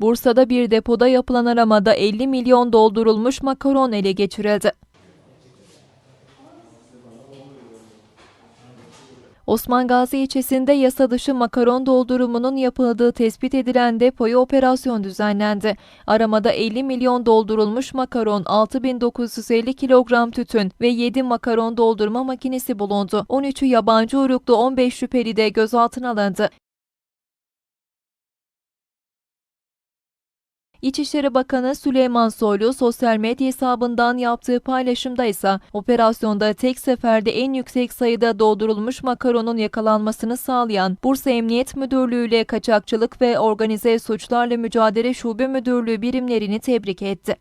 Bursa'da bir depoda yapılan aramada 50 milyon doldurulmuş makaron ele geçirildi. Osman Gazi ilçesinde yasa dışı makaron doldurumunun yapıldığı tespit edilen depoya operasyon düzenlendi. Aramada 50 milyon doldurulmuş makaron, 6950 kilogram tütün ve 7 makaron doldurma makinesi bulundu. 13'ü yabancı uyruklu 15 şüpheli de gözaltına alındı. İçişleri Bakanı Süleyman Soylu sosyal medya hesabından yaptığı paylaşımda ise operasyonda tek seferde en yüksek sayıda doldurulmuş makaronun yakalanmasını sağlayan Bursa Emniyet Müdürlüğü ile Kaçakçılık ve Organize Suçlarla Mücadele Şube Müdürlüğü birimlerini tebrik etti.